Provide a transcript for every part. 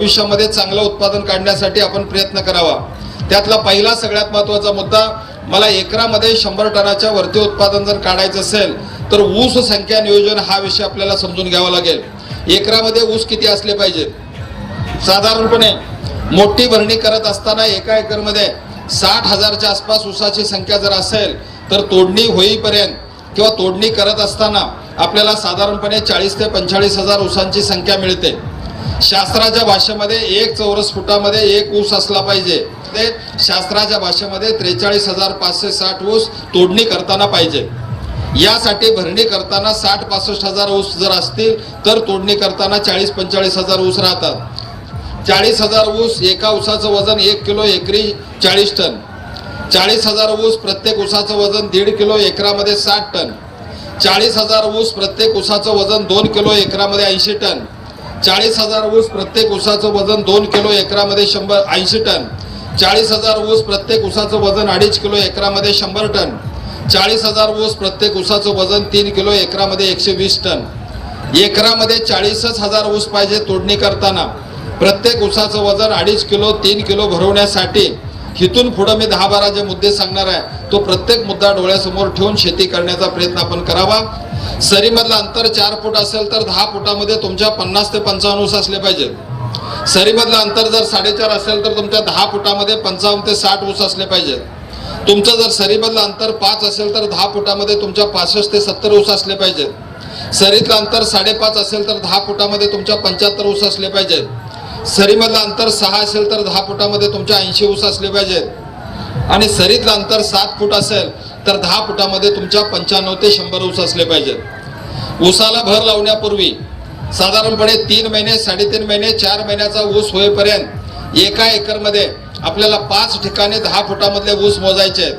भविष्यामध्ये चांगलं उत्पादन काढण्यासाठी आपण प्रयत्न करावा. त्यातला पहिला सगळ्यात महत्त्वाचा मुद्दा मला एकरामध्ये शंभर टनाच्या वरती उत्पादन जर काढायचं असेल तर ऊस संख्या नियोजन हा विषय आपल्याला समजून घ्यावा लागेल. एकरामध्ये ऊस किती असले पाहिजे? साधारणपणे मोठी भरणी करत असताना एका एकरमध्ये साठ हजारच्या आसपास ऊसाची संख्या जर असेल तर तोडणी होईपर्यंत किंवा तोडणी करत असताना आपल्याला साधारणपणे चाळीस ते पंचेचाळीस हजार ऊसांची संख्या मिळते. शास्त्राच्या भाषेमध्ये एक चौरस फुटामध्ये एक ऊस असला पाहिजे. ते शास्त्राच्या भाषेमध्ये त्रेचाळीस हजार पाचशे साठ ऊस तोडणी करताना पाहिजे. यासाठी भरणी करताना साठ पासष्ट हजार ऊस जर असतील तर तोडणी करताना चाळीस पंचेचाळीस हजार ऊस राहतात. चाळीस हजार ऊस एका ऊसाचं वजन एक किलो एकरी चाळीस टन. चाळीस हजार ऊस प्रत्येक ऊसाचं वजन दीड किलो एकरामध्ये साठ टन. चाळीस हजार ऊस प्रत्येक ऊसाचं वजन दोन किलो एकरामध्ये ऐंशी टन. चाळीस हजार ऊस प्रत्येक ऊसाचं वजन दोन किलो एकरामध्ये शंभर ऐंशी टन. चाळीस हजार ऊस प्रत्येक ऊसाचं वजन अडीच किलो एकरामध्ये शंभर टन. चाळीस हजार ऊस प्रत्येक ऊसाचं वजन तीन किलो एकरामध्ये एकशे वीस टन. एकरामध्ये चाळीसच हजार ऊस पाहिजे तोडणी करताना. प्रत्येक ऊसाचं वजन अडीच किलो तीन किलो भरवण्यासाठी हिथून पुढं मी दहा बारा जे मुद्दे सांगणार आहे तो प्रत्येक मुद्दा डोळ्यासमोर ठेवून शेती करण्याचा प्रयत्न आपण करावा. सरीमधलं अंतर चार फूट असेल तर दहा फुटामध्ये तुमच्या पन्नास ते पंचावन्न ऊस असले पाहिजेत. सरीमधलं अंतर जर साडेचार असेल तर तुमच्या दहा फुटामध्ये पंचावन्न ते साठ ऊस असले पाहिजेत. तुमचं जर सरीमधलं अंतर पाच असेल तर दहा फुटामध्ये तुमच्या पासष्ट ते सत्तर ऊस असले पाहिजेत. सरीतलं अंतर साडेपाच असेल तर दहा फुटामध्ये तुमच्या पंच्याहत्तर ऊस असले पाहिजेत. सरीमधलं अंतर सहा असेल तर दहा फुटामध्ये तुमच्या ऐंशी ऊस असले पाहिजेत. आणि सरीतलं अंतर सात फूट असेल तर दहा फुटामध्ये तुमच्या पंच्याण्णव ते शंभर ऊस असले पाहिजेत. ऊसाला भर लावण्यापूर्वी साधारणपणे तीन महिने साडेतीन महिने चार महिन्याचा ऊस होईपर्यंत एका एकरमध्ये आपल्याला पाच ठिकाणी दहा फुटामधले ऊस मोजायचे आहेत.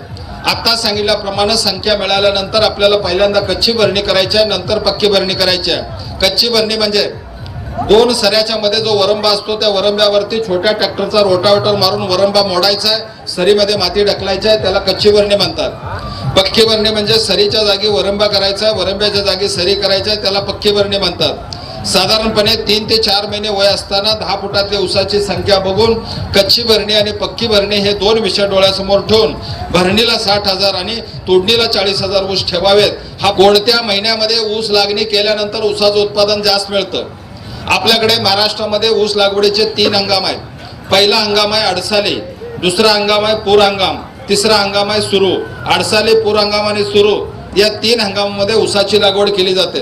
आत्ता सांगितल्याप्रमाणे संख्या मिळाल्यानंतर आपल्याला पहिल्यांदा कच्ची भरणी करायची आहे नंतर पक्की भरणी करायची आहे. कच्ची भरणी म्हणजे दोन सऱ्याच्या मध्ये जो वरंबा असतो त्या वरंब्यावरती छोट्या ट्रॅक्टरचा रोटावेटर मारून वरंबा मोडायचा आहे सरीमध्ये माती ढकलायची आहे त्याला कच्ची भरणी म्हणतात. पक्के भरणे म्हणजे सरीच्या जागी वरंबा करायचा वरंब्याच्या जागी सरी करायची आहे त्याला पक्के भरणे म्हणतात. साधारणपणे तीन ते चार महिने वय असताना दहा फुटातल्या उसाची संख्या बघून कच्ची भरणी आणि पक्की भरणी हे दोन विषय डोळ्यासमोर ठेवून भरणीला साठ हजार आणि तोडणीला चाळीस हजार ऊस ठेवावेत. हा कोणत्या महिन्यामध्ये ऊस लागणी केल्यानंतर ऊसाचं उत्पादन जास्त मिळतं? आपल्याकडे महाराष्ट्रामध्ये ऊस लागवडीचे तीन हंगाम आहेत. पहिला हंगाम आहे अडसाले दुसरा हंगाम आहे पूर हंगाम. तिसरा हंगाम आहे सुरू. आडसाली पूर हंगाम आणि सुरू. या तीन हंगामामध्ये ऊसाची लागवड केली जाते.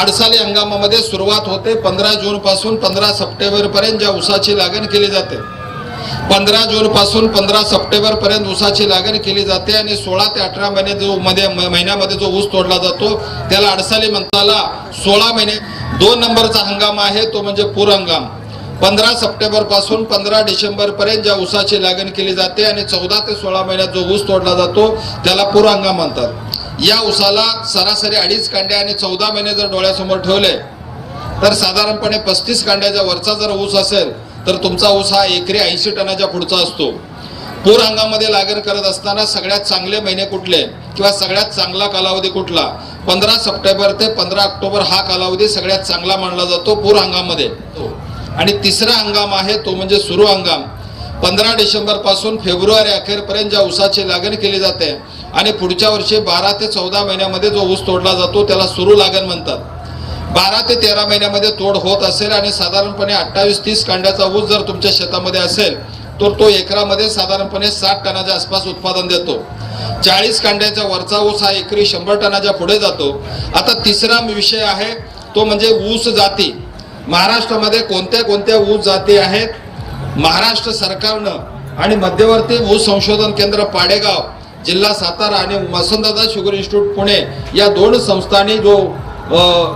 अडसाली हंगामामध्ये सुरुवात होते पंधरा जून पासून पंधरा सप्टेंबर पर्यंत ज्या ऊसाची लागण केली जाते. पंधरा जून पासून पंधरा सप्टेंबर पर्यंत ऊसाची लागण केली जाते आणि सोळा ते अठरा महिने जो मध्ये महिन्यामध्ये जो ऊस तोडला जातो त्याला अडसाली म्हणताला सोळा महिने. दोन नंबरचा हंगाम आहे तो म्हणजे पूर हंगाम पंधरा सप्टेंबरपासून पंधरा डिसेंबर पर्यंत ज्या ऊसाची लागण केली जाते आणि चौदा ते सोळा महिन्यात जो ऊस तोडला जातो त्याला पूर हंगाम म्हणतात. या ऊसाला सरासरी अडीच कांड्या आणि चौदा महिने जर डोळ्यासमोर ठेवले तर साधारणपणे पस्तीस कांड्याच्या वरचा जर ऊस असेल तर तुमचा ऊस हा एकरी ऐंशी टनाच्या पुढचा असतो. पूर हंगामध्ये लागण करत असताना सगळ्यात चांगले महिने कुठले किंवा सगळ्यात चांगला कालावधी कुठला? पंधरा सप्टेंबर ते पंधरा ऑक्टोबर हा कालावधी सगळ्यात चांगला मानला जातो पूर हंगामध्ये आणि तिसरा हंगाम आहे तो म्हणजे सुरू हंगाम. पंधरा डिसेंबरपासून फेब्रुवारी अखेरपर्यंत ज्या ऊसाची लागण केली जाते आणि पुढच्या वर्षी बारा ते चौदा महिन्यामध्ये जो ऊस तोडला जातो त्याला सुरू लागण म्हणतात. बारा ते तेरा महिन्यामध्ये तोड होत असेल आणि साधारणपणे अठ्ठावीस तीस कांड्याचा ऊस जर तुमच्या शेतामध्ये असेल तर तो एकरामध्ये साधारणपणे साठ टनाच्या आसपास उत्पादन देतो. चाळीस कांड्याचा वरचा ऊस हा एकरी शंभर टनाच्या पुढे जातो. आता तिसरा विषय आहे तो म्हणजे ऊस जाती. महाराष्ट्रामध्ये कोणत्या कोणत्या ऊस जाती आहेत? महाराष्ट्र सरकारनं आणि मध्यवर्ती ऊस संशोधन केंद्र पाडेगाव जिल्हा सातारा आणि वसंतदादा शुगर इन्स्टिट्यूट पुणे या दोन संस्थांनी जो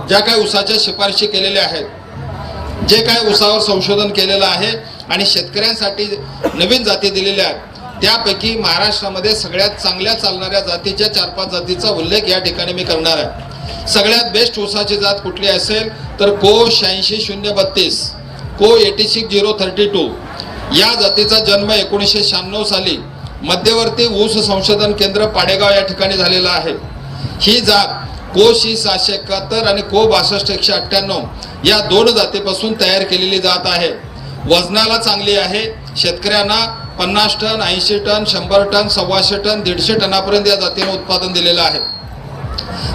ज्या काही ऊसाच्या शिफारशी केलेल्या आहेत जे काय ऊसावर संशोधन केलेलं आहे आणि शेतकऱ्यांसाठी नवीन जाती दिलेल्या आहेत त्यापैकी महाराष्ट्रामध्ये सगळ्यात चांगल्या चालणाऱ्या जातीच्या चार पाच जातीचा उल्लेख या ठिकाणी मी करणार आहे. सगळ्यात बेस्ट ऊसाची जात कुठली असेल तर को शहाऐंशी शून्य बत्तीस को eighty six zero thirty two या जातीचा जन्म एकोणीसशे शहाण्णव साली मध्यवर्ती ऊस संशोधन केंद्र पाडेगाव या ठिकाणी झालेला आहे. ही जात को शी सातशे एकाहत्तर आणि को बासष्ट एकशे अठ्ठ्याण्णव या दोन जातीपासून तयार केलेली जात आहे. वजनाला चांगली आहे. शेतकऱ्यांना पन्नास टन ऐंशी टन शंभर टन सव्वाशे टन दीडशे टनापर्यंत या जातीनं उत्पादन दिलेलं आहे.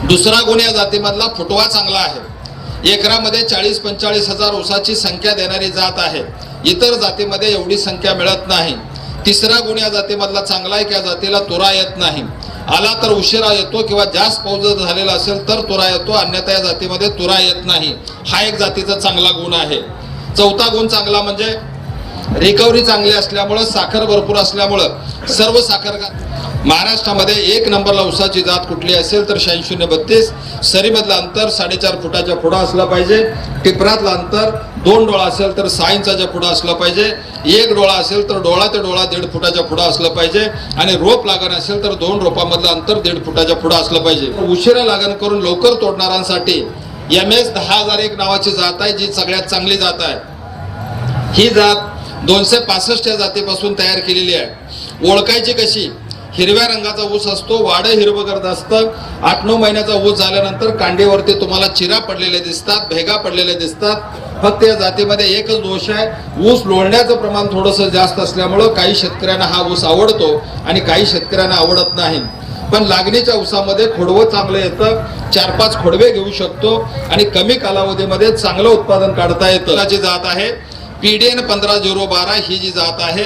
दुसरा गुण या जातीमधला फुटवा चांगला आहे. एकरामध्ये चाळीस पंचाळीस हजार ऊसाची संख्या देणारी जात आहे. इतर जातीमध्ये एवढी संख्या मिळत नाही. तिसरा गुण या जातीमधला चांगला आहे की या जातीला तुरा येत नाही. आला तर उशिरा येतो किंवा जास्त पाऊस जर झालेला असेल तर तुरा येतो अन्यथा या जातीमध्ये तुरा येत नाही. हा एक जातीचा चांगला गुण आहे. चौथा गुण चांगला म्हणजे रिकव्हरी चांगली असल्यामुळं साखर भरपूर असल्यामुळं सर्व साखर महाराष्ट्रामध्ये एक नंबरला उसाची जात कुठली असेल तर शहाऐंशी शून्य बत्तीस. सरीमधलं अंतर साडेचार फुटाच्या पुढं असलं पाहिजे. टिपरातलं अंतर दोन डोळा असेल तर सहा इंचाच्या पुढं असलं पाहिजे. एक डोळा असेल तर डोळा ते डोळा दीड फुटाच्या पुढं असलं पाहिजे. आणि रोप लागण असेल तर दोन रोपामधलं अंतर दीड फुटाच्या पुढं असलं पाहिजे. उशिरा लागण करून लवकर तोडणाऱ्यांसाठी एम एस दहा हजार एक नावाची जात आहे जी सगळ्यात चांगली जात आहे. ही जात दोनशे पासष्ट या जातीपासून तयार केलेली आहे. ओळखायची कशी? हिरव्या रंगाचा ऊस असतो वाडं हिरवगर्द असतं. आठ नऊ महिन्याचा ऊस झाल्यानंतर कांडीवरती तुम्हाला चिरा पडलेले दिसतात भेगा पडलेले दिसतात. फक्त या जातीमध्ये एकच दोष आहे. ऊस लोळण्याचं प्रमाण थोडंसं जास्त असल्यामुळं काही शेतकऱ्यांना हा ऊस आवडतो आणि काही शेतकऱ्यांना आवडत नाही. पण लागणीच्या ऊसामध्ये खोडवं चांगलं येतं. चार पाच खोडवे घेऊ शकतो आणि कमी कालावधीमध्ये चांगलं उत्पादन काढता येतं. जी जात आहे पीडीएन पंधरा झिरो बारा ही जी जात आहे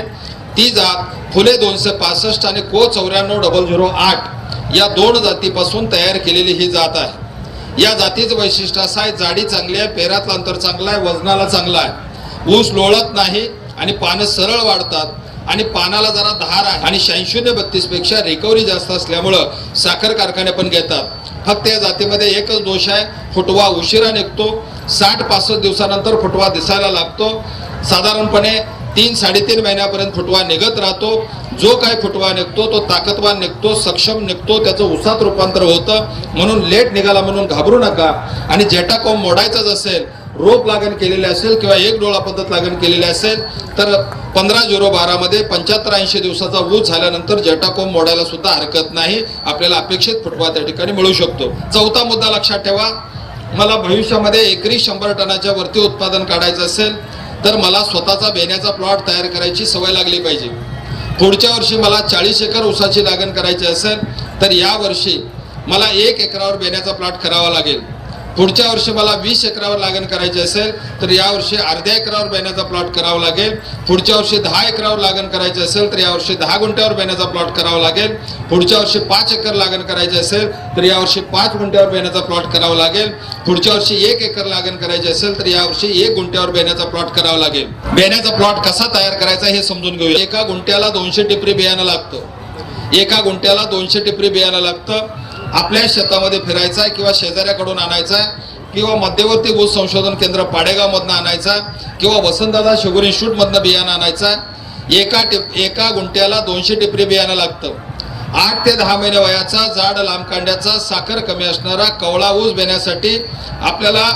ती जात फुले दोनशे पासष्ट आणि को चौऱ्याण्णव डबल झिरो आठ या दोन जातीपासून तयार केलेली ही जात आहे. या जातीचं वैशिष्ट्य असं आहे जाडी चांगली आहे पेरातलं अंतर चांगलं आहे वजनाला चांगला आहे. ऊस लोळत नाही आणि पानं सरळ वाढतात आणि पानाला जरा धार आहे आणि शहाऐंशी बत्तीसपेक्षा रिकव्हरी जास्त असल्यामुळं साखर कारखाने पण घेतात. फक्त या जातीमध्ये एकच दोष आहे फुटवा उशिरा निघतो साठ पासष्ट दिवसानंतर फुटवा दिसायला लागतो. साधारणपणे तीन साडेतीन महिन्यापर्यंत फुटवा निघत राहतो. जो काय फुटवा निघतो तो ताकदवान निघतो सक्षम निघतो त्याचं उसात रूपांतर होतं. म्हणून लेट निघाला म्हणून घाबरू नका. आणि जेटाकॉम मोडायचाच असेल रोप लागण केलेले असेल किंवा एक डोळा पद्धत लागण केलेली असेल तर पंधरा झिरो बारामध्ये पंच्याहत्तर ऐंशी दिवसाचा ऊस झाल्यानंतर जेटाकोम मोडायला सुद्धा हरकत नाही. आपल्याला अपेक्षित फुटवा त्या ठिकाणी मिळू शकतो. चौथा मुद्दा लक्षात ठेवा. मला भविष्यामध्ये एकरी शंभर टनाच्या वरती उत्पादन काढायचं असेल तर मला स्वतःचा बेण्याचा प्लॉट तयार करायची सवय लागली पाहिजे. पुढच्या वर्षी मला चाळीस एकर ऊसाची लागण करायची असेल तर या वर्षी मला एक एकरावर बेण्याचा प्लॉट करावा लागेल. पुढच्या वर्षी मला वीस एकरावर लागण करायची असेल तर यावर्षी अर्ध्या एकरावर बेण्याचा प्लॉट करावा लागेल. पुढच्या वर्षी दहा एकरावर लागण करायची असेल तर यावर्षी दहा गुंठ्यावर बेण्याचा प्लॉट करावा लागेल. पुढच्या वर्षी पाच एकर लागण करायची असेल तर यावर्षी पाच गुंठ्यावर बेण्याचा प्लॉट करावा लागेल. पुढच्या वर्षी एक एकर लागण करायची असेल तर यावर्षी एक गुंठ्यावर बेण्याचा प्लॉट करावा लागेल. बेण्याचा प्लॉट कसा तयार करायचा हे समजून घेऊया. एका गुंठ्याला दोनशे टिपरी बियाणं लागतं. एका गुंठ्याला दोनशे टिपरी बियाणं लागतं. आपल्या शेतामध्ये फिरायचा आहे किंवा शेजाऱ्याकडून आणायचा आहे किंवा मध्यवर्ती ऊस संशोधन केंद्र पाडेगावमधनं आणायचा किंवा वसंतदादा शुगर इन्स्टिट्यूटमधनं बियाणं आणायचा एका टिप एका गुंट्याला दोनशे टिपरी बियाणं लागतं. आठ ते दहा महिने वयाचा जाड लांबकांड्याचा साखर कमी असणारा कवळा ऊस बेण्यासाठी आपल्याला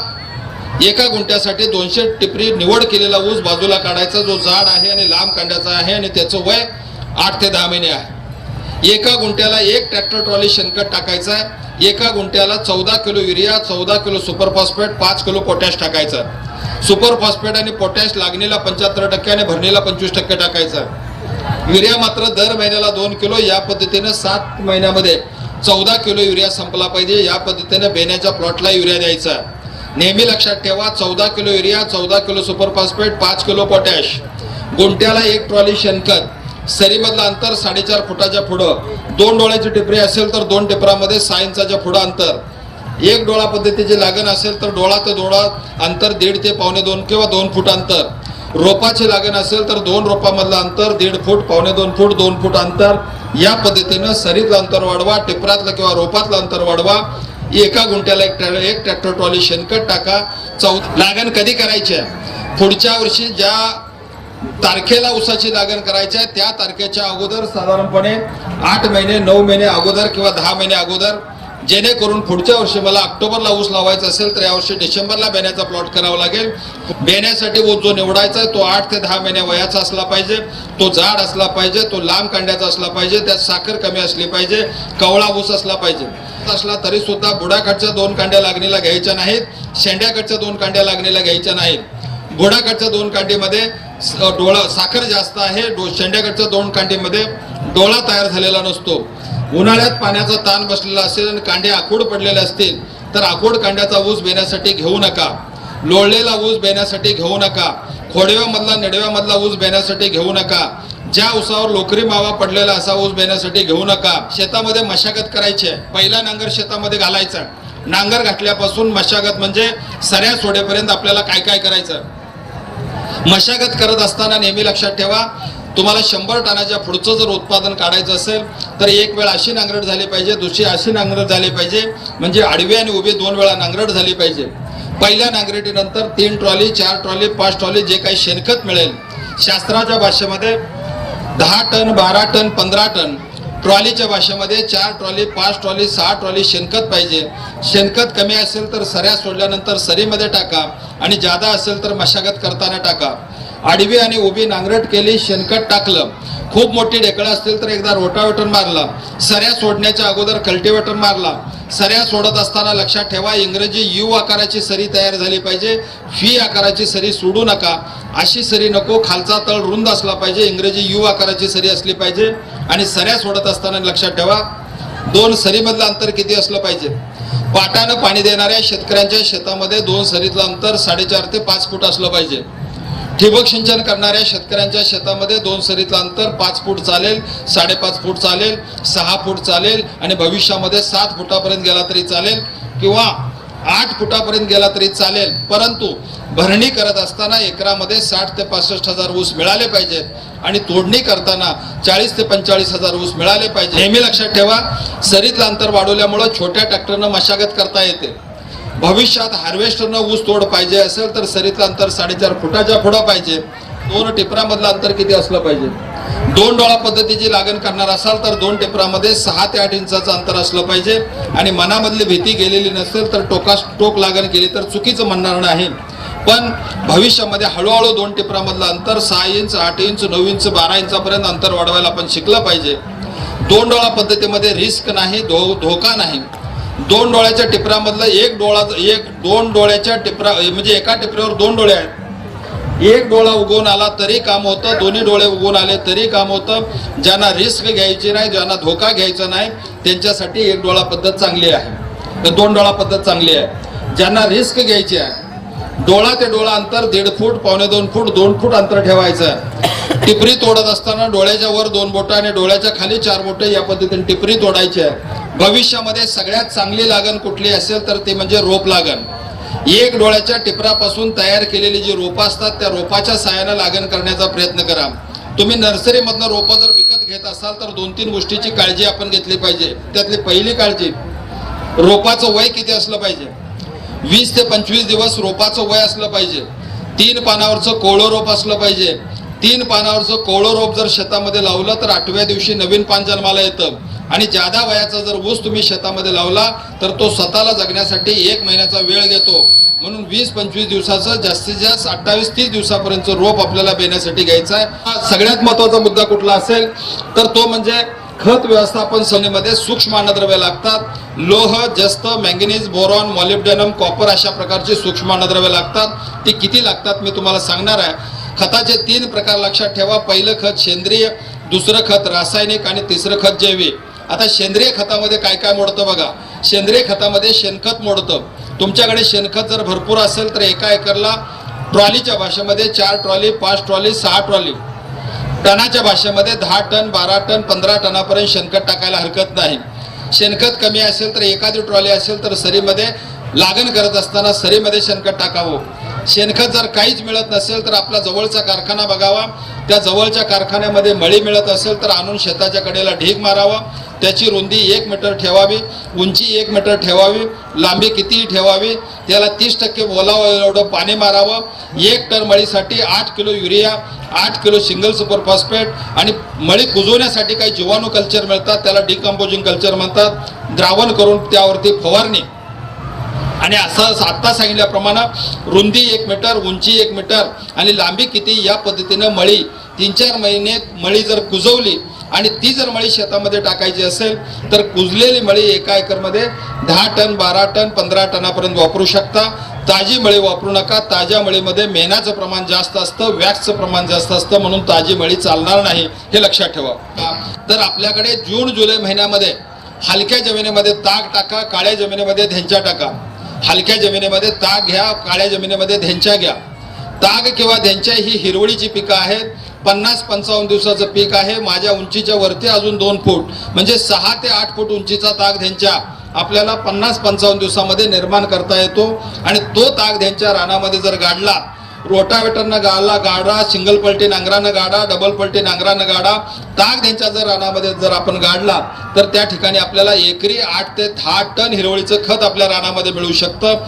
एका गुंट्यासाठी दोनशे टिपरी निवड केलेला ऊस बाजूला काढायचा जो जाड आहे आणि लांब कांड्याचा आहे आणि त्याचं वय आठ ते दहा महिने आहे. एका गुंठ्याला एक ट्रॅक्टर ट्रॉली शेणखत टाकायचं आहे. एका गुंठ्याला चौदा किलो युरिया चौदा किलो सुपर फॉस्फेट पाच किलो पोटॅश टाकायचं सुपर फॉस्फेट आणि पोटॅश लागणीला पंच्याहत्तर टक्के आणि भरणीला पंचवीस टक्के टाकायचं युरिया मात्र दर महिन्याला दोन किलो या पद्धतीने सात महिन्यामध्ये चौदा किलो युरिया संपला पाहिजे. या पद्धतीने बेण्याच्या प्लॉटला युरिया द्यायचा नेहमी लक्षात ठेवा चौदा किलो युरिया चौदा किलो सुपर फॉस्फेट पाच किलो पोटॅश. गुंठ्याला एक ट्रॉली शेणखत. सरीमधलं अंतर साडेचार फुटाच्या पुढं. दोन डोळ्याची टिपरी असेल तर दोन टिपरामध्ये सहा इंचाच्या पुढं अंतर. एक डोळा पद्धतीची लागण असेल तर डोळा ते डोळा अंतर दीड ते पावणे दोन किंवा दोन फूट अंतर. रोपाची लागण असेल तर दोन रोपामधलं अंतर दीड फूट पावणे दोन फूट दोन फूट अंतर. या पद्धतीनं सरीतलं अंतर वाढवा टिपरातलं किंवा रोपातलं अंतर वाढवा. एका गुंठ्याला एक ट्रॅ एक ट्रॅक्टर ट्रॉली शेणखत टाका. चौथ लागण कधी करायची आहे? पुढच्या वर्षी ज्या तारखेला ऊसाची लागण करायची आहे. त्या तारखेच्या अगोदर साधारणपणे आठ महिने नऊ महिने अगोदर किंवा दहा महिने अगोदर जेणेकरून पुढच्या वर्षी मला ऑक्टोबरला ऊस लावायचा असेल तर यावर्षी डिसेंबरला बेण्याचा प्लॉट करावा लागेल. बेण्यासाठी ऊस जो निवडायचा आहे तो आठ ते दहा महिने वयाचा असला पाहिजे तो जाड असला पाहिजे तो लांब कांड्याचा असला पाहिजे त्यात साखर कमी असली पाहिजे कवळा ऊस असला पाहिजे. असला तरी सुद्धा बुडाखाटच्या दोन कांड्या लागणीला घ्यायच्या नाहीत शेंड्याकडच्या दोन कांड्या लागणीला घ्यायच्या नाहीत. घोडाकडच्या दोन कांडीमध्ये डोळा साखर जास्त आहे डो शेंड्याकडच्या दोन कांडीमध्ये डोळा तयार झालेला नसतो. उन्हाळ्यात पाण्याचा ताण बसलेला असेल आणि कांडे आखूड पडलेले असतील तर आखूड कांड्याचा ऊस बेण्यासाठी घेऊ नका. लोळलेला ऊस बेण्यासाठी घेऊ नका. खोडव्यामधला नेडव्यामधला ऊस बेण्यासाठी घेऊ नका. ज्या ऊसावर लोकरी मावा पडलेला असा ऊस बेण्यासाठी घेऊ नका. शेतामध्ये मशागत करायची आहे. पहिला नांगर शेतामध्ये घालायचा. नांगर घातल्यापासून मशागत म्हणजे सऱ्या सोडेपर्यंत आपल्याला काय काय करायचं? मशागत करत असताना नेहमी लक्षात ठेवा तुम्हाला शंभर टनाच्या पुढचं जर उत्पादन काढायचं असेल तर एक वेळ अशी नांगरट झाली पाहिजे दुसरी अशी नांगरट झाली पाहिजे म्हणजे आडवी आणि उभी दोन वेळा नांगरट झाली पाहिजे. पहिल्या नांगरटीनंतर तीन ट्रॉली चार ट्रॉली पाच ट्रॉली जे काही शेणखत मिळेल. शास्त्राच्या भाषेमध्ये दहा टन बारा टन पंधरा टन ट्रॉलीच्या भाषेमध्ये चार ट्रॉली पाच ट्रॉली सहा ट्रॉली शेणखत पाहिजे. शेणखत कमी असेल तर सऱ्या सोडल्यानंतर सरीमध्ये टाका आणि जादा असेल तर मशागत करताना टाका. आडवी आणि उभी नांगरट केली शेणखत टाकलं. खूप मोठी ढेकळं असतील तर एकदा रोटावेटर मारला. सऱ्या सोडण्याच्या अगोदर कल्टिवेटर मारला. सऱ्या सोडत असताना लक्षात ठेवा इंग्रजी यू आकाराची सरी तयार झाली पाहिजे. फी आकाराची सरी सोडू नका. अशी सरी नको खालचा तळ रुंद असला पाहिजे. इंग्रजी यू आकाराची सरी असली पाहिजे. आणि सऱ्या सोडत असताना लक्षात ठेवा दोन सरीमधलं अंतर किती असलं पाहिजे? पाटानं पाणी देणाऱ्या शेतकऱ्यांच्या शेतामध्ये दोन सरीतलं अंतर साडेचार ते पाच फूट असलं पाहिजे. ठिबक सिंचन करणाऱ्या शेतकऱ्यांच्या शेतामध्ये दोन सरीतलं अंतर पाच फूट चालेल साडेपाच फूट चालेल सहा फूट चालेल आणि भविष्यामध्ये सात फुटापर्यंत गेला तरी चालेल. किंवा आठ फुटापर्यंत गेला तरी चालेल. परंतु भरणी करत असताना एकरामध्ये साठ ते पासष्ट हजार ऊस मिळाले पाहिजेत आणि तोडणी करताना चाळीस ते पंचेचाळीस हजार ऊस मिळाले पाहिजे नेहमी लक्षात ठेवा सरीतलं अंतर वाढवल्यामुळं छोट्या ट्रॅक्टरनं मशागत करता येते. भविष्यात हार्वेस्टरनं ऊस तोड पाहिजे असेल तर सरीतलं अंतर साडेचार फुटाच्या पुढं पाहिजे. दोन टिपरामधलं अंतर किती असलं पाहिजे? दोन डोळा पद्धतीची लागण करणार असाल तर दोन टिपरामध्ये सहा ते आठ इंचाचं अंतर असलं पाहिजे. आणि मनामधली भीती गेलेली नसेल तर टोका टोक लागण केली तर चुकीचं म्हणणार नाही. पण भविष्यामध्ये हळूहळू दोन टिपरामधलं अंतर सहा इंच आठ इंच नऊ इंच बारा इंचापर्यंत अंतर वाढवायला आपण शिकलं पाहिजे. दोन डोळा पद्धतीमध्ये रिस्क नाही धो धोका नाही. दोन डोळ्याच्या टिपरामधलं एक डोळा एक दोन डोळ्याच्या टिपरा म्हणजे एका टिपऱ्यावर दोन डोळे आहेत. एक डोळा उगवून आला तरी काम होतं दोन्ही डोळे उगवून आले तरी काम होतं. ज्यांना रिस्क घ्यायची नाही ज्यांना धोका घ्यायचा नाही त्यांच्यासाठी एक डोळा पद्धत चांगली आहे. तर दोन डोळा पद्धत चांगली आहे. ज्यांना रिस्क घ्यायची आहे डोळा ते डोळा अंतर दीड फूट पावणे दोन फूट दोन फूट अंतर ठेवायचं आहे. टिपरी तोडत असताना डोळ्याच्या वर दोन बोटं आणि डोळ्याच्या खाली चार बोटं या पद्धतीने टिपरी तोडायची आहे. भविष्यामध्ये सगळ्यात चांगली लागण कुठली असेल तर ते म्हणजे रोप लागण. एक डोळ्याच्या टिपरापासून तयार केलेली जी रोपं असतात त्या रोपाच्या साहाय्यानं लागण करण्याचा प्रयत्न करा. तुम्ही नर्सरीमधनं रोपं जर विकत घेत असाल तर दोन तीन गोष्टीची काळजी आपण घेतली पाहिजे. त्यातली पहिली काळजी रोपाचं वय किती असलं पाहिजे? वीस ते पंचवीस दिवस रोपाचं वय असलं पाहिजे. तीन पानावरचं कोवळं रोप असलं पाहिजे. तीन पानावरचं कोवळं रोप जर शेतामध्ये लावलं तर आठव्या दिवशी नवीन पान जन्माला येतं. आणि जादा वयाचा जर ऊस तुम्ही शेतामध्ये लावला तर तो स्वतःला जगण्यासाठी एक महिन्याचा वेळ घेतो म्हणून वीस पंचवीस दिवसाचं जास्तीत जास्त अठ्ठावीस तीस दिवसापर्यंत रोप आपल्याला बेण्यासाठी घ्यायचा आहे. सगळ्यात महत्त्वाचा मुद्दा कुठला असेल तर तो म्हणजे खत व्यवस्थापन संस्थेमध्ये सूक्ष्म अन्नद्रव्य लागतात. लोह जस्त मॅंगनीज बोरॉन मॉलिब्डेनम कॉपर अशा प्रकारची सूक्ष्म अन्नद्रव्य लागतात. ती किती लागतात मी तुम्हाला सांगणार आहे. खताचे तीन प्रकार लक्षात ठेवा. पहिलं खत सेंद्रिय दुसरं खत रासायनिक आणि तिसरं खत जैविक. आता सेंद्रिय खतामध्ये काय काय मोडतं बघा. सेंद्रिय खतामध्ये शेणखत मोडतं. तुमच्याकडे शेणखत जर भरपूर असेल तर एका एकरला ट्रॉलीच्या भाषेमध्ये चार ट्रॉली पाच ट्रॉली सहा ट्रॉली. टनाच्या भाषेमध्ये दहा टन बारा टन पंधरा टनापर्यंत शेणखत टाकायला हरकत नाही. शेणखत कमी असेल तर एखादी ट्रॉली असेल तर सरीमध्ये लागण करत असताना सरीमध्ये शेणखत टाकावं. शेणखत जर काहीच मिळत नसेल तर आपला जवळचा कारखाना बघावा. त्या जवळच्या कारखान्यामध्ये मळी मिळत असेल तर आणून शेताच्या कडेला ढीग मारावा. त्याची रुंदी एक मीटर ठेवावी उंची एक मीटर ठेवावी लांबी कितीही ठेवावी त्याला तीस टक्के ओलावं एवढं पाणी मारावं. एक टन मळीसाठी आठ किलो युरिया आठ किलो सिंगल सुपर फॉस्फेट आणि मळी कुजवण्यासाठी काही जीवाणू कल्चर मिळतात त्याला डिकम्पोजिंग कल्चर म्हणतात. द्रावण करून त्यावरती फवारणी. आणि असं आत्ता सांगितल्याप्रमाणे रुंदी एक मीटर उंची एक मीटर आणि लांबी किती या पद्धतीनं मळी तीन चार महिने मळी जर कुजवली आणि ती जर मळी शेतामध्ये टाकायची असेल तर कुजलेली मळी एका एकरमध्ये दहा टन बारा टन पंधरा टनापर्यंत वापरू शकता. ताजी मळी वापरू नका. ताज्या मळीमध्ये मेणाचं प्रमाण जास्त असतं वॅक्सचं प्रमाण जास्त असतं म्हणून ताजी मळी चालणार नाही. हे लक्षात ठेवा. तर आपल्याकडे जून जुलै महिन्यामध्ये हलक्या जमिनीमध्ये ताग टाका काळ्या जमिनीमध्ये धेंच्या टाका. हलक्या जमिनीमध्ये ताग घ्या काळ्या जमिनीमध्ये धेंच्या घ्या. ताग किंवा धेंच्या ही हिरवळीची पिकं आहेत. पन्नास पंचावन्न दिवसाचं पीक आहे. माझ्या उंचीच्या वरती अजून दोन फूट. म्हणजे सहा ते आठ फूट उंचीचा ताग त्यांच्या आपल्याला पन्नास पंचावन्न दिवसामध्ये निर्माण करता येतो. आणि तो ताग त्यांच्या रानामध्ये जर गाडला रोटावेटरनं गाडला गाडा सिंगल पलटी नांगरानं गाडा डबल पलटी नांगरानं गाडा ताग त्यांच्या जर रानामध्ये जर आपण गाडला तर त्या ठिकाणी आपल्याला एकरी आठ ते दहा टन हिरवळीचं खत आपल्या रानामध्ये मिळू शकतं.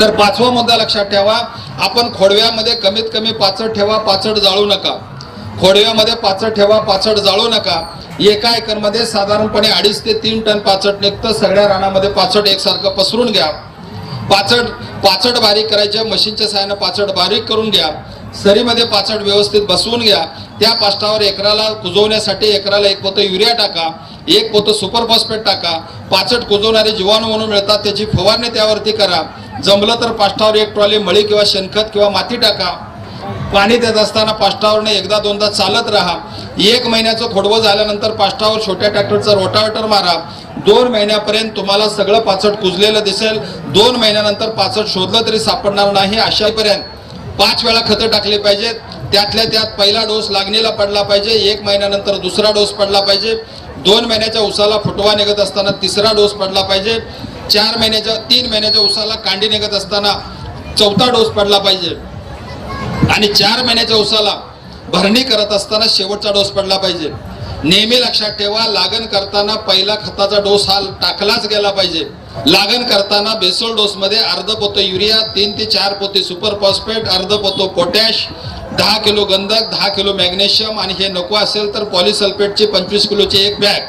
तर पाचवा मुद्दा लक्षात ठेवा. आपण खोडव्यामध्ये कमीत कमी पाचट ठेवा पाचट जाळू नका. खोडव्यामध्ये पाचट ठेवा पाचट जाळू नका. एका एकरमध्ये साधारणपणे अडीच ते तीन टन पाचट निघतं. सगळ्या रानामध्ये पाचट एकसारखं पसरून घ्या. पाचट पाचट बारीक करायच्या मशीनच्या सहाय्यानं पाचट बारीक करून घ्या. सरीमध्ये पाचट व्यवस्थित बसवून घ्या. त्या पाष्टावर एकराला कुजवण्यासाठी एकराला एक पोतं युरिया टाका एक पोतं सुपर फॉस्फेट टाका. पाचट कुजवणारे जीवाणू म्हणून मिळतात त्याची फवारणी त्यावरती करा. जमलं तर पाष्टावर एक ट्रॉली मळी किंवा शेणखत किंवा माती टाका. पाणी देत असताना पाष्टावरने एकदा दोनदा चालत राहा. एक महिन्याचं खोडवं झाल्यानंतर पाष्टावर छोट्या ट्रॅक्टरचा रोटावेटर मारा. दोन महिन्यापर्यंत तुम्हाला सगळं पाचट कुजलेलं दिसेल. दोन महिन्यानंतर पाचट शोधलं तरी सापडणार नाही अशापर्यंत. पाच वेळा खतं टाकली पाहिजेत. त्यातल्या त्यात पहिला डोस लागणीला पडला पाहिजे. एक महिन्यानंतर दुसरा डोस पडला पाहिजे. दोन महिन्याच्या उसाला फुटवा निघत असताना तिसरा डोस पडला पाहिजे. चार महिन्याच्या तीन महिन्याच्या उसाला कांडी निघत असताना चौथा डोस पडला पाहिजे. आणि चार महिन्याच्या उसाला भरणी करत असताना शेवटचा डोस पडला पाहिजे. नेहमी लक्षात ठेवा लागण करताना पहिला खताचा डोस हा टाकलाच गेला पाहिजे. लागण करताना बेसोल डोस मध्ये अर्ध पोतो युरिया तीन ते चार पोते सुपर फॉस्फेट अर्ध पोतो पोटॅश दहा किलो गंधक दहा किलो मॅग्नेशियम आणि हे नको असेल तर पॉलिसल्फेटची पंचवीस किलोची एक बॅग.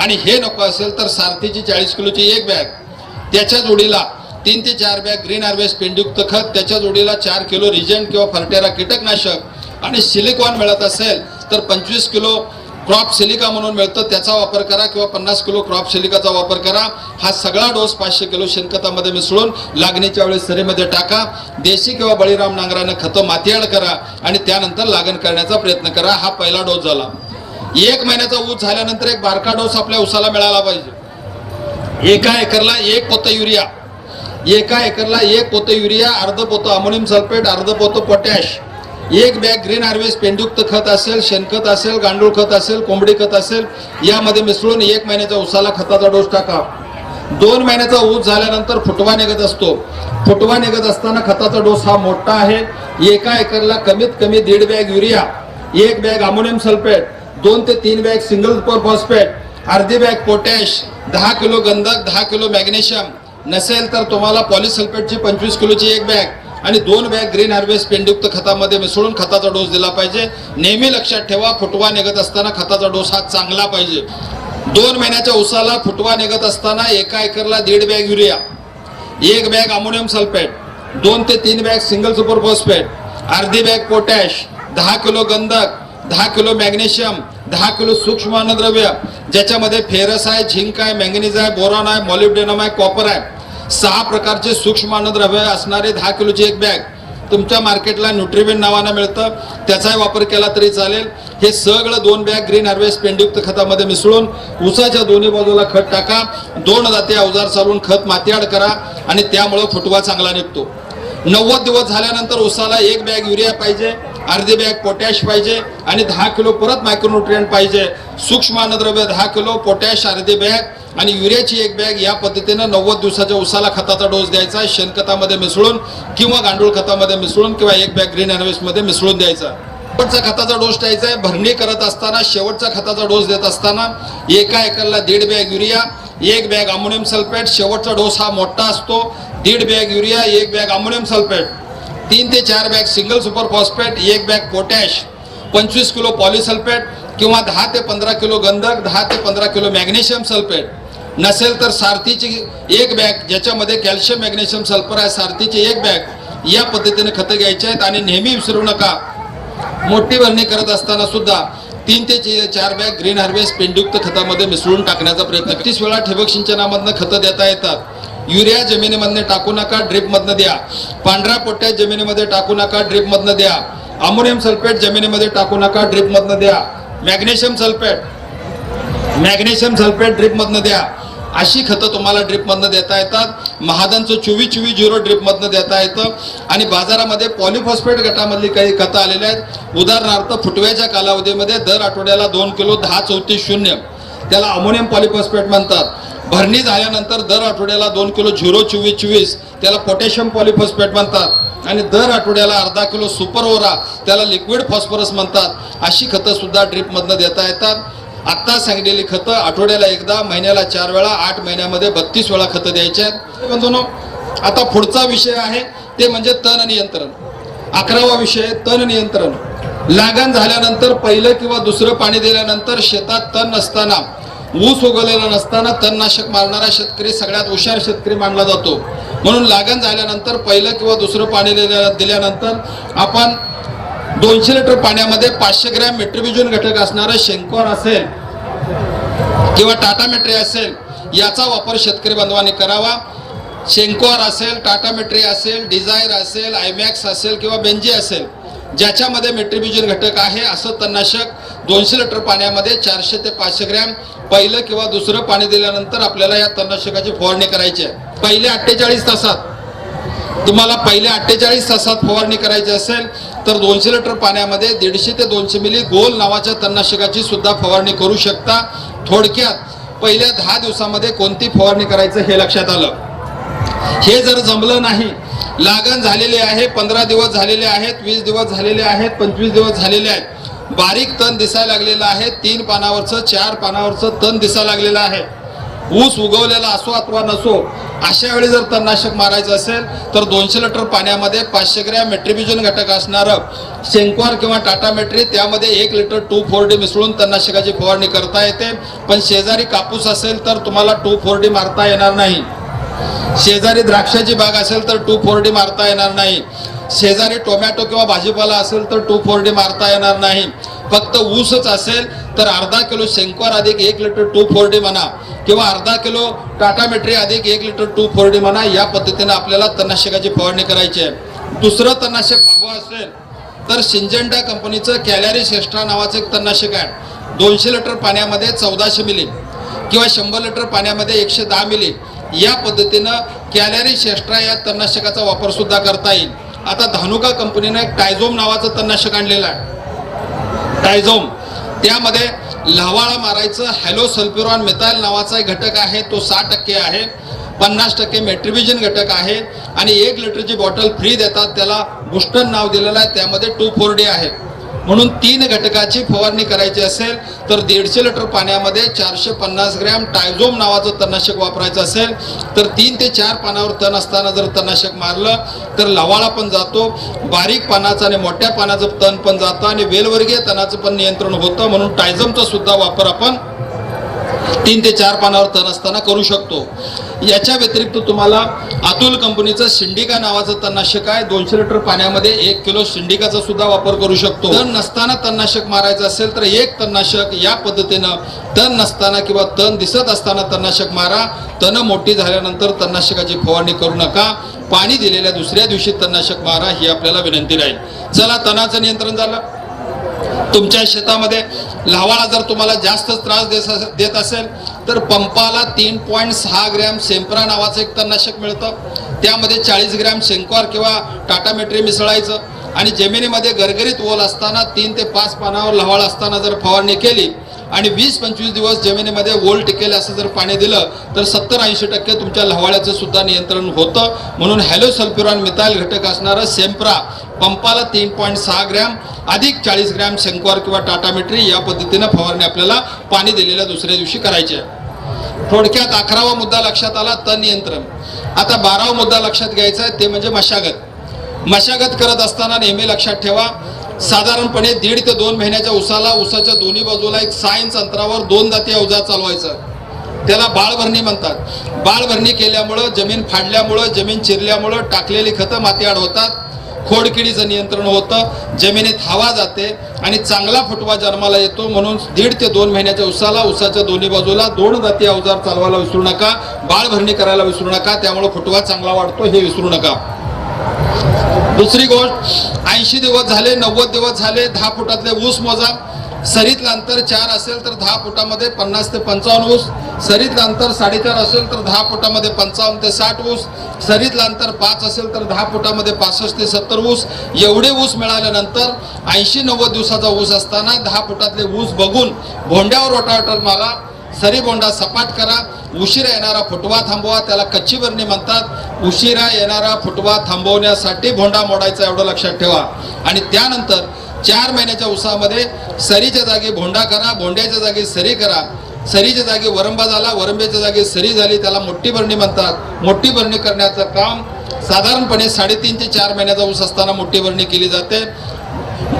आणि हे नको असेल तर सारथीची चाळीस किलोची एक बॅग. त्याच्या जोडीला तीन ते चार बॅग ग्रीन हार्वेस्ट पेंडयुक्त खत त्याच्या जोडीला चार किलो रिजंट किंवा फर्टेरा कीटकनाशक आणि सिलिकॉन मिळत असेल तर पंचवीस किलो क्रॉप सिलिका म्हणून मिळतं त्याचा वापर करा किंवा पन्नास किलो क्रॉप सिलिकाचा वापर करा. हा सगळा डोस पाचशे किलो शेणखतामध्ये मिसळून लागणीच्या वेळेस सरीमध्ये टाका. देशी किंवा बळीराम नांगरानं खतं मातीआड करा आणि त्यानंतर लागण करण्याचा प्रयत्न करा. हा पहिला डोस झाला. एक महिन्याचा ऊस झाल्यानंतर एक बारका डोस आपल्या उसाला मिळाला पाहिजे. एका एकरला एक पोतं युरिया. एका एकरला एक पोतं युरिया अर्ध पोतं अमोनियम सल्फेट अर्ध पोतं पोटॅश. एक बॅग ग्रीन हार्वेस्ट पेंडुक्त खत असेल शेणखत असेल गांडूळ खत असेल कोंबडी खत असेल यामध्ये मिसळून एक महिन्याच्या उसाला खताचा डोस टाका. दोन महिन्याचा ऊस झाल्यानंतर फुटवा निघत असतो. फुटवा निघत असताना खताचा डोस हा मोठा आहे. एका एकरला कमीत कमी दीड बॅग युरिया एक बॅग अमोनियम सल्फेट दोन ते तीन बॅग सिंगल सुपर फॉस्फेट अर्धी बॅग पोटॅश दहा किलो गंधक दहा किलो मॅग्नेशियम नसेल तर तुम्हाला पॉलिसल्फेटची पंचवीस किलोची एक बॅग आणि दोन बॅग ग्रीन हार्वेस्ट पेंडयुक्त खतामध्ये मिसळून खताचा डोस दिला पाहिजे. नेहमी लक्षात ठेवा फुटवा निघत असताना खताचा डोस हा चांगला पाहिजे. दोन महिन्याच्या उसाला फुटवा निघत असताना एका एकरला दीड बॅग युरिया एक बॅग अमोनियम सल्फेट दोन ते तीन बॅग सिंगल सुपर फॉस्फेट अर्धी बॅग पोटॅश दहा किलो गंधक दहा किलो मॅग्नेशियम दहा किलो सूक्ष्म अन्नद्रव्य ज्याच्यामध्ये फेरस आहे झिंक आहे मॅंगनीज आहे बोरॉन आहे मॉलिब्डेनम आहे कॉपर आहे. सहा प्रकारचे सूक्ष्म अन्नद्रव्य असणारे दहा किलोची एक बॅग. तुमच्या मार्केटला न्यूट्रिबिन नावानं मिळतं. त्याचाही वापर केला तरी चालेल. हे सगळं दोन बॅग ग्रीन हार्वेस्ट पेंडयुक्त खतामध्ये मिसळून उसाच्या दोन्ही बाजूला खत टाका. दोन जाती अवजार चालवून खत मातीआड करा आणि त्यामुळं फुटवा चांगला निघतो. नव्वद दिवस झाल्यानंतर उसाला एक बॅग युरिया पाहिजे. अर्धी बॅग पोटॅश पाहिजे आणि दहा किलो परत मायक्रोन्युट्रियंट पाहिजे. सूक्ष्म अन्नद्रव्य दहा किलो पोटॅश अर्धी बॅग आणि युरियाची एक बॅग या पद्धतीनं नव्वद दिवसाच्या उसाला खताचा डोस द्यायचा शेणखतामध्ये मिसळून किंवा गांडूळ खतामध्ये मिसळून किंवा एक बॅग ग्रीन अनवेस्टमध्ये मिसळून द्यायचा. शेवटचा खताचा डोस द्यायचा आहे. भरणी करत असताना शेवटचा खताचा डोस देत असताना एका एकरला दीड बॅग युरिया एक बॅग अमोनियम सल्फेट. शेवटचा डोस हा मोठा असतो. दीड बॅग युरिया एक बॅग अमोनियम सल्फेट. तीन ते चार बॅग सिंगल सुपर फॉस्फेट एक बॅग पोटॅश पंचवीस किलो पॉलिसल्फेट किंवा दहा ते पंधरा किलो गंधक दहा ते पंधरा किलो मॅग्नेशियम सल्फेट. नसेल तर सारथीची एक बॅग ज्याच्यामध्ये कॅल्शियम मॅग्नेशियम सल्फर आहे सारथीची एक बॅग या पद्धतीने खतं घ्यायची आहेत आणि नेहमी विसरू नका. मोठी भरणी करत असताना सुद्धा तीन ते चार बॅग ग्रीन हार्वेस्ट पेंडयुक्त खतामध्ये मिसळून टाकण्याचा प्रयत्न तीस वेळा ठिबक सिंचनामधनं खतं देता येतात. युरिया जमिनीमधनं टाकू नका ड्रीपमधनं द्या. पांढऱ्या पोट्या जमिनीमध्ये टाकू नका ड्रीपमधनं द्या. अमोनियम सल्फेट जमिनीमध्ये टाकू नका ड्रीपमधनं द्या. मॅग्नेशियम सल्फेट मॅग्नेशियम सल्फेट ड्रीपमधनं द्या. अशी खतं तुम्हाला ड्रिपमधनं देता येतात. महादांचं चोवीस चोवीस झिरो ड्रिपमधनं देता येतं. आणि बाजारामध्ये पॉलिफॉस्फेट गटामधली काही खतं आलेल्या आहेत. उदाहरणार्थ फुटव्याच्या कालावधीमध्ये दर आठवड्याला दोन किलो दहा चौतीस शून्य. त्याला अमोनियम पॉलिफॉस्फेट म्हणतात. भरणी झाल्यानंतर दर आठवड्याला दोन किलो झिरो चोवीस चोवीस त्याला पोटॅशियम पॉलिफॉस्फेट म्हणतात. आणि दर आठवड्याला अर्धा किलो सुपर ओरा त्याला लिक्विड फॉस्फरस म्हणतात. अशी खतं सुद्धा ड्रिपमधनं देता येतात. आत्ता सांगलेली खतं आठवड्याला एकदा महिन्याला चार वेळा आठ महिन्यामध्ये बत्तीस वेळा खतं द्यायची आहेत. बंधूंनो आता पुढचा विषय आहे ते म्हणजे तण नियंत्रण. अकरावा विषय तण नियंत्रण. लागण झाल्यानंतर पहिलं किंवा दुसरं पाणी दिल्यानंतर शेतात तण नसताना ऊस उगवलेला नसताना तणनाशक मारणारा शेतकरी सगळ्यात हुशार शेतकरी मानला जातो. म्हणून लागण झाल्यानंतर पहिलं किंवा दुसरं पाणी दिल्यानंतर आपण दोनशे लिटर पाण्यामध्ये पाचशे ग्रॅम मेट्रिब्युजन घटक असणारं शेंकोर असेल किंवा टाटा मेट्री असेल याचा वापर शेतकरी बांधवांनी करावा. शेंकोर असेल टाटा मेट्री असेल डिझायर असेल आयमॅक्स असेल किंवा बेंजी असेल ज्याच्यामध्ये मेट्रिब्युजन घटक आहे असं तणनाशक दोनशे लिटर पाण्यामध्ये चारशे ते पाचशे ग्रॅम पहिलं किंवा दुसरं पाणी दिल्यानंतर आपल्याला या तणनाशकाची फवारणी करायची आहे. पहिल्या अठ्ठेचाळीस तासात तुम्हाला पहिल्या अठ्ठेचाळीस तासात फवारणी करायची असेल तर दोनशे लिटर पाण्यामध्ये दीडशे ते दोनशे मिली गोल नावाच्या तणनाशकाची सुद्धा फवारणी करू शकता. थोडक्यात पहिल्या दहा दिवसामध्ये कोणती फवारणी करायचं हे लक्षात आलं. हे जर जमलं नाही लागण झालेले आहे पंधरा दिवस झालेले आहेत वीस दिवस झालेले आहेत पंचवीस दिवस झालेले आहेत. बारीक तण दिसायला लागलेलं आहे तीन पानावरचं चार पानावरचं तण दिसायला लागलेलं आहे. ऊस उगवलेला असो अथवा नसो अशा वेळी जर तणनाशक मारायचं असेल तर दोनशे लिटर पाण्यामध्ये पाचशे ग्रॅम मेट्रिबिजन घटक असणारं शेंकवार किंवा टाटा मेट्री त्यामध्ये एक लिटर टू फोर डी मिसळून तणनाशकाची फवारणी करता येते. पण शेजारी कापूस असेल तर तुम्हाला टू फोर डी मारता येणार नाही. शेजारी द्राक्षाची बाग असेल तर टू फोर डी मारता येणार नाही. शेजारी टोमॅटो किंवा भाजीपाला असेल तर टू फोर डी मारता येणार नाही. फक्त ऊसच असेल तर अर्धा किलो शेंकवार अधिक एक लिटर टू फोर डी म्हणा किंवा अर्धा किलो टाटा मेट्री अधिक एक लिटर टू फोर डी म्हणा या पद्धतीने आपल्याला तणनाशकाची फवारणी करायची आहे. दुसरं तणनाशक हवं असेल तर सिंजेंडा कंपनीचं कॅलरी श्रेष्ठा नावाचं एक तणनाशक आहे. दोनशे लिटर पाण्यामध्ये चौदाशे मिली किंवा शंभर लिटर पाण्यामध्ये एकशे दहा मिली या पद्धतीनं कॅलरी शेस्ट्रा या तणनाशकाचा वापर सुद्धा करता येईल. आता धानुका कंपनीनं एक टायझोम नावाचं तणनाशक आणलेलं आहे. टायझोम. त्यामध्ये लहवाळा मारायचं हॅलो सल्फ्युरॉन मिथायल नावाचा एक घटक आहे तो सहा टक्के आहे पन्नास टक्के मेट्रिबिजन घटक आहे आणि एक लिटरची बॉटल फ्री देतात त्याला बुस्टन नाव दिलेलं आहे त्यामध्ये टू फोर डी आहे. म्हणून तीन घटकाची फवारणी करायची असेल तर दीडशे लिटर पाण्यामध्ये चारशे पन्नास ग्रॅम टायझोम नावाचं तणनाशक वापरायचं असेल तर तीन ते चार पानावर तण असताना जर तणनाशक मारलं तर लवाळा पण जातो बारीक पानाचं आणि मोठ्या पानाचं तण पण जातं आणि वेलवर्गीय तणाचं पण नियंत्रण होतं म्हणून टायझमचा सुद्धा वापर आपण तीन ते चार पानावर तण असताना करू शकतो. याच्या व्यतिरिक्त तुम्हाला अतुल कंपनीचं शिंडिका नावाचं तणनाशक आहे. दोनशे लिटर पाण्यामध्ये एक किलो शिंडिकाचा सुद्धा वापर करू शकतो. तण नसताना तणनाशक मारायचं असेल तर एक तणनाशक या पद्धतीनं तण नसताना किंवा तण दिसत असताना तणनाशक मारा. तण मोठी झाल्यानंतर तणनाशकाची फवारणी करू नका. पाणी दिलेल्या दुसऱ्या दिवशी तणनाशक मारा ही आपल्याला विनंती राहील. चला तणाचं नियंत्रण झालं. तुमच्या शेतामध्ये लावाळा जर तुम्हाला जास्त त्रास देत असेल तर पंपाला तीन पॉईंट सहा ग्रॅम सेम्प्रा नावाचं एक तणनाशक मिळतं. त्यामध्ये चाळीस ग्रॅम शेंकॉर किंवा टाटा मेट्री मिसळायचं. आणि जमिनीमध्ये गरगरीत ओल असताना तीन ते पाच पानावर लवाळ असताना जर फवारणी केली आणि वीस पंचवीस दिवस जमिनीमध्ये ओल टिकेल असं जर पाणी दिलं तर सत्तर ऐंशी टक्के तुमच्या लवाळ्याचं सुद्धा नियंत्रण होतं. म्हणून हॅलो सल्फ्युरॉन मिथाईल घटक असणारं सेम्प्रा पंपाला तीन पॉईंट सहा ग्रॅम अधिक चाळीस ग्रॅम शंकवार किंवा टाटा मिट्री या पद्धतीनं फवारणी आपल्याला पाणी दिलेल्या दुसऱ्या दिवशी करायची आहे. थोडक्यात अकरावा मुद्दा लक्षात आला तण नियंत्रण. आता बारावा मुद्दा लक्षात घ्यायचा आहे ते म्हणजे मशागत. मशागत करत असताना नेहमी लक्षात ठेवा साधारणपणे दीड ते दोन महिन्याच्या उसाला उसाच्या दोन्ही बाजूला एक सायन्स अंतरावर दोन दाती अवजार चालवायचं. त्याला बाळभरणी म्हणतात. बाळभरणी केल्यामुळं जमीन फाडल्यामुळं जमीन चिरल्यामुळं टाकलेली खतं माती अडवतात खोडकिडीचं नियंत्रण होतं. जमिनीत हवा जाते आणि चांगला फुटवा जन्माला येतो. म्हणून दीड ते दोन महिन्याच्या उसाला उसाच्या दोन्ही बाजूला दोन जाती अवजार चालवायला विसरू नका. बाळभरणी करायला विसरू नका. त्यामुळे फुटवा चांगला वाढतो हे विसरू नका. दुसरी गोष्ट ऐंशी दिवस झाले नव्वद दिवस झाले दहा फुटातले ऊस मोजा. सरीतलं अंतर चार असेल तर दहा फुटामध्ये पन्नास ते पंचावन्न ऊस. सरीतलं अंतर साडेचार असेल तर दहा फुटामध्ये पंचावन्न ते साठ ऊस. सरीतलं अंतर पाच असेल तर दहा फुटामध्ये पासष्ट ते सत्तर ऊस. एवढे ऊस मिळाल्यानंतर ऐंशी नव्वद दिवसाचा ऊस असताना दहा फुटातले ऊस बघून भोंड्यावर रोटावेटर मारा. सरीगोंडा सपाट करा. उशिरा येणारा फुटवा थांबवा. त्याला कच्ची बरणी म्हणतात. उशिरा येणारा फुटवा थांबवण्यासाठी भोंडा मोडायचा एवढं लक्षात ठेवा. आणि त्यानंतर चार महिन्याच्या उसामध्ये सरीच्या जागी भोंडा करा. भोंड्याच्या जागी सरी करा. सरीच्या जागी वरंबा झाला. वरंब्याच्या जागी सरी झाली. त्याला मोठी बरणी म्हणतात. मोठी बरणी करण्याचं काम साधारणपणे साडेतीन ते चार महिन्याचा ऊस असताना मोठी बरणी केली जाते.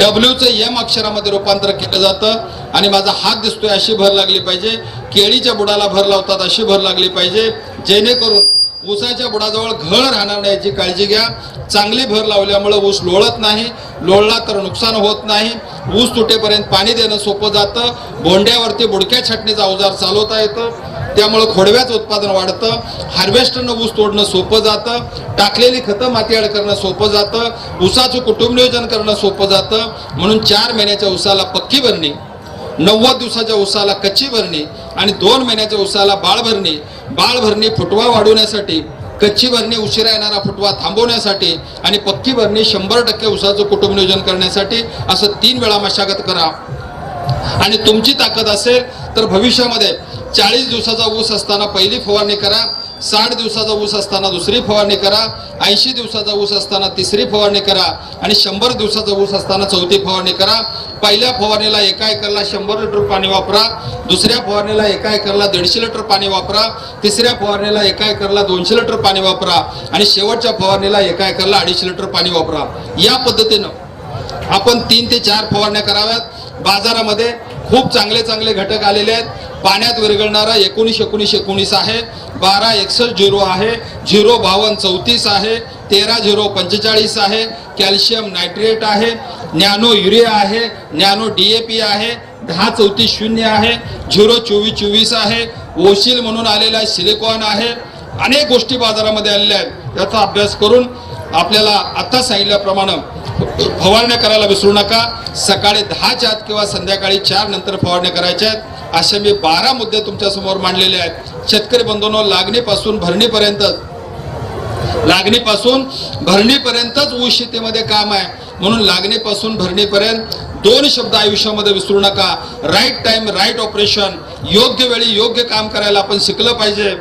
डब्ल्यूचं एम अक्षरामध्ये रूपांतर केलं जातं. आणि माझा हात दिसतोय अशी भर लागली पाहिजे. केळीच्या बुडाला भर लावतात अशी भर लागली पाहिजे. जेणेकरून ऊसाच्या बुडाजवळ घळ राहणार नाही याची काळजी घ्या. चांगली भर लावल्यामुळं ऊस लोळत नाही लोळला तर नुकसान होत नाही. ऊस तुटेपर्यंत पाणी देणं सोपं जातं. भोंड्यावरती बुडक्या छाटणीचा अवजार चालवता येतं. त्यामुळं खोडव्याचं उत्पादन वाढतं. हार्वेस्टरनं ऊस तोडणं सोपं जातं. टाकलेली खतं मातीआड करणं सोपं जातं. ऊसाचं कुटुंब नियोजन करणं सोपं जातं. म्हणून चार महिन्याच्या ऊसाला पक्की भरणी नव्वद दिवसाच्या उसाला कच्ची भरणी आणि दोन महिन्याच्या उसाला बाळ भरणी. बाळ भरणी फुटवा वाढवण्यासाठी कच्ची भरणी उशिरा येणारा फुटवा थांबवण्यासाठी आणि पक्की भरणी शंभर टक्के उसाचं कुटुंब नियोजन करण्यासाठी असं तीन वेळा मशागत करा. आणि तुमची ताकद असेल तर भविष्यामध्ये चाळीस दिवसाचा ऊस असताना पहिली फवारणी करा. साठ दिवसाचा ऊस असताना दुसरी फवारणी करा ऐंशी दिवसाचा ऊस असताना तिसरी फवारणी करा आणि शंभर दिवसाचा ऊस असताना चौथी फवारणी करा. पहिल्या फवारणीला एका एकरला शंभर लिटर पाणी वापरा दुसऱ्या फवारणीला एका एकरला दीडशे लिटर पाणी वापरा तिसऱ्या फवारणीला एका एकरला दोनशे लिटर पाणी वापरा आणि शेवटच्या फवारणीला एका एकरला अडीचशे लिटर पाणी वापरा. या पद्धतीनं आपण तीन ते चार फवारण्या कराव्यात. बाजारामध्ये खूप चांगले चांगले घटक आलेले आहेत. पाण्यात विरघळणारा एकोणीस एकोणीस एकोणीस आहे. बारा एकसष्ट झिरो आहे. झिरो बावन्न चौतीस आहे. तेरा झिरो पंचेचाळीस आहे. कॅल्शियम नायट्रेट आहे. नॅनो युरिया आहे. नॅनो डी ए पी आहे. दहा चौतीस शून्य आहे. झिरो चोवीस चोवीस आहे. ओशील म्हणून आलेला सिलिकॉन आहे. अनेक गोष्टी बाजारामध्ये आलेल्या आहेत. याचा अभ्यास करून आपल्याला आता सांगितल्याप्रमाणे फवारण्या करायला विसरू नका. सकाळी दहाच्या आत किंवा संध्याकाळी चार नंतर फवारण्या करायच्या आहेत. असे मी बारा मुद्दे तुमच्यासमोर मांडलेले आहेत. शेतकरी बंधूंनो लागणीपासून भरणीपर्यंत लागणीपासून भरणीपर्यंतच ऊस शेतीमध्ये काम आहे. म्हणून लागणीपासून भरणीपर्यंत दोन शब्द आयुष्यामध्ये विसरू नका. राईट टाइम राईट ऑपरेशन योग्य वेळी योग्य काम करायला आपण शिकलं पाहिजे.